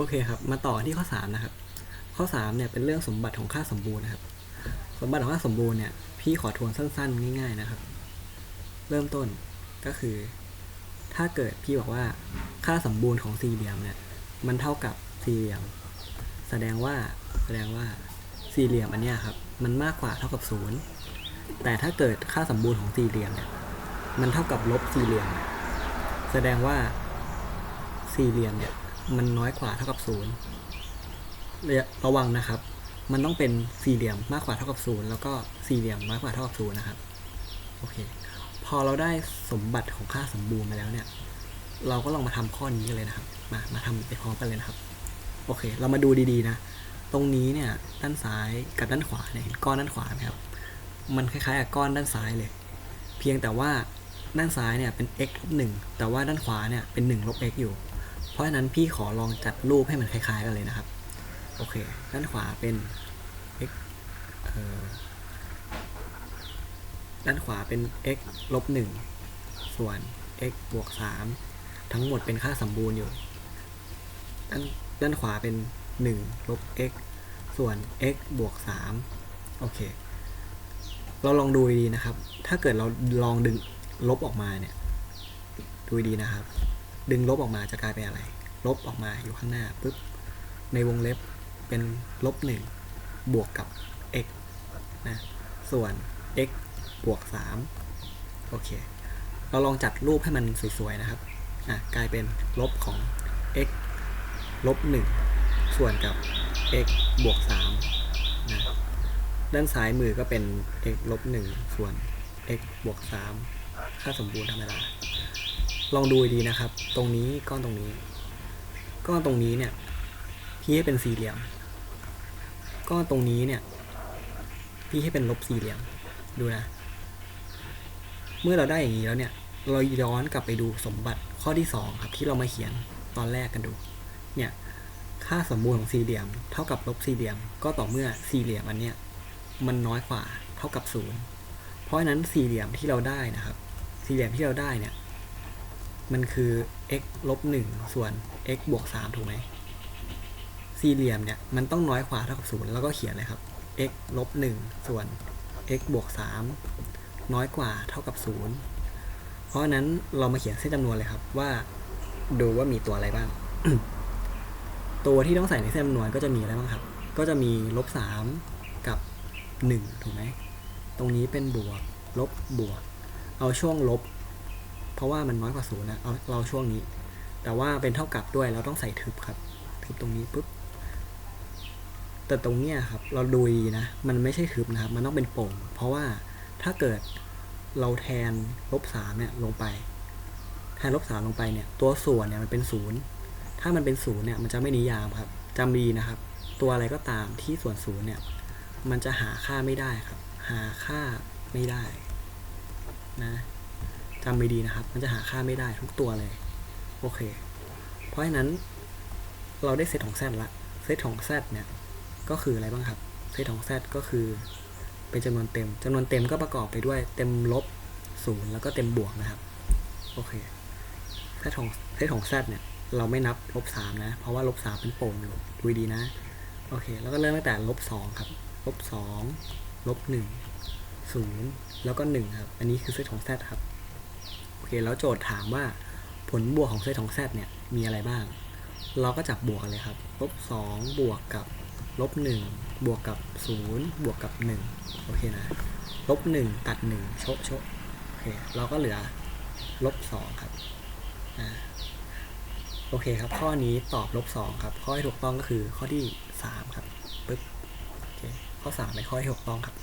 โอเคครับ มาต่อที่ข้อสามนะครับ ข้อสามเนี่ยเป็นเรื่องสมบัติของค่าสมบูรณ์นะครับ สมบัติของค่าสมบูรณ์เนี่ยพี่ขอทวนสั้น ๆ ง่าย ๆนะครับ เริ่มต้นก็คือ ถ้าเกิดพี่บอกว่าค่าสมบูรณ์ของสี่เหลี่ยมเนี่ยมันเท่ากับสี่เหลี่ยม แสดงว่าแสดงว่าสี่เหลี่ยมอันเนี้ยครับมันมากกว่าเท่ากับศูนย์แต่ถ้าเกิดค่าสมบูรณ์ของสี่เหลี่ยมเนี่ยมันเท่ากับลบสี่เหลี่ยม แสดงว่าสี่เหลี่ยมเนี่ย มันน้อยกว่าเท่ากับศูนย์ระวังนะครับ มันต้องเป็นสี่เหลี่ยมมากกว่าเท่ากับศูนย์แล้วก็สี่เหลี่ยมน้อยกว่าเท่ากับศูนย์นะครับ โอเค พอเราได้สมบัติของค่าสมบูรณ์มาแล้วเนี่ย เราก็ลองมาทำข้อนี้กันเลยนะครับ มา มาทำไปพร้อมกันเลยนะครับ โอเค เรามาดูดีๆนะ ตรงนี้เนี่ย ด้านซ้ายกับด้านขวาเนี่ยเห็นก้อนด้านขวาไหมครับ มันคล้ายๆกับก้อนด้านซ้ายเลย เพียงแต่ว่าด้านซ้ายเนี่ยเป็น x ลบหนึ่งแต่ว่าด้านขวาเนี่ยเป็น1ลบ x อยู่ ราะฉะนั้นพี่ขอลองจัดรูปให้มันคล้าย ๆ กันเลยนะครับ โอเค ด้านขวาเป็น x ด้านขวาเป็น x ลบหนึ่งส่วน x บวกสามทั้งหมดเป็นค่าสมบูรณ์อยู่ ด้านด้านขวาเป็นหนึ่งลบ x ส่วน x บวกสามโอเค เราลองดูดีนะครับ ถ้าเกิดเราลองดึงลบออกมาเนี่ย ดูดีนะครับ ดึงลบออกมาจะกลายเป็นอะไร ลบออกมาอยู่ข้างหน้าปุ๊บในวงเล็บเป็นลบหนึ่งบวกกับ x นะส่วน x บวกสามโอเค เราลองจัดรูปให้มันสวยๆนะครับอะกลายเป็นลบของ x ลบหนึ่งส่วนกับ x บวกสามนะด้านซ้ายมือก็เป็น x ลบหนึ่งส่วน x บวกสามค่าสมบูรณ์ธรรมดา ลองดูดีนะครับ ตรงนี้ก้อนตรงนี้ ก้อนตรงนี้เนี่ย พี่ให้เป็นสี่เหลี่ยม ก้อนตรงนี้เนี่ย พี่ให้เป็นลบสี่เหลี่ยม ดูนะ เมื่อเราได้อย่างนี้แล้วเนี่ย เราย้อนกลับไปดูสมบัติข้อที่สองครับ ที่เรามาเขียนตอนแรกกันดู เนี่ย ค่าสมบูรณ์ของสี่เหลี่ยม เท่ากับลบสี่เหลี่ยม ก็ต่อเมื่อสี่เหลี่ยมอันเนี้ยมันน้อยกว่าเท่ากับศูนย์เพราะฉะนั้นสี่เหลี่ยมที่เราได้นะครับ สี่เหลี่ยมที่เราได้เนี่ย มันคือ x ลบหนึ่งส่วน x บวกสามถูกไหมสี่เหลี่ยมเนี่ยมันต้องน้อยกว่าเท่ากับศูนย์แล้วก็เขียนเลยครับ x ลบหนึ่งส่วน x บวกสามน้อยกว่าเท่ากับศูนย์เพราะนั้นเรามาเขียนเส้นจำนวนเลยครับว่า ดูว่ามีตัวอะไรบ้าง ตัวที่ต้องใส่ในเส้นจำนวนก็จะมีอะไรบ้างครับ ก็จะมีลบสามกับหนึ่งถูกไหม ตรงนี้เป็นบวก ลบบวก เอาช่วงลบ เพราะว่ามันน้อยกว่าศูนย์นะเอาเราช่วงนี้ แต่ว่าเป็นเท่ากับด้วยเราต้องใส่ทึบครับ ทึบตรงนี้ปุ๊บแต่ตรงเนี้ยครับเราดูดีนะ มันไม่ใช่ทึบนะครับ มันต้องเป็นโป่ง เพราะว่าถ้าเกิดเราแทนลบสามเนี่ยลงไป แทนลบสามลงไปเนี่ย ตัวส่วนเนี่ยมันเป็นศูนย์ถ้ามันเป็นศูนย์เนี่ยมันจะไม่นิยามครับจำดีนะครับ ตัวอะไรก็ตามที่ส่วนศูนย์เนี่ยมันจะหาค่าไม่ได้ครับ หาค่าไม่ได้นะ จำไม่ดีนะครับ มันจะหาค่าไม่ได้ทุกตัวเลย โอเค เพราะฉะนั้น เราได้เซตของ z ละ เซตของ z เนี่ย ก็คืออะไรบ้างครับ เซตของ z ก็คือ เป็นจำนวนเต็มจำนวนเต็มก็ประกอบไปด้วยเต็มลบศูนย์แล้วก็เต็มบวกนะครับ โอเค เซตของ เซตของ z เนี่ย เราไม่นับลบสามนะ เพราะว่าลบสามเป็นโป่งอยู่ดูดีนะ โอเค แล้วก็เริ่มตั้งแต่ลบสองครับ ลบสองลบหนึ่งศูนย์แล้วก็หนึ่งครับ อันนี้คือเซตของ z ครับ เคแล้วโจทย์ถามว่าผลบวกของเซตของ z เนี่ยมีอะไรบ้าง เราก็จับบวกกันเลยครับลบสองบวกกับลบหนึ่งบวกกับศูนย์บวกกับหนึ่งโอเคนะลบหนึ่งตัดหนึ่งโชะโชะโอเคเราก็เหลือลบสองครับอ่าโอเคครับ ข้อนี้ตอบลบสองครับ ข้อที่ถูกต้องก็คือข้อที่สามครับปึ๊บโอเคข้อสามเป็นข้อที่ถูกต้องครับ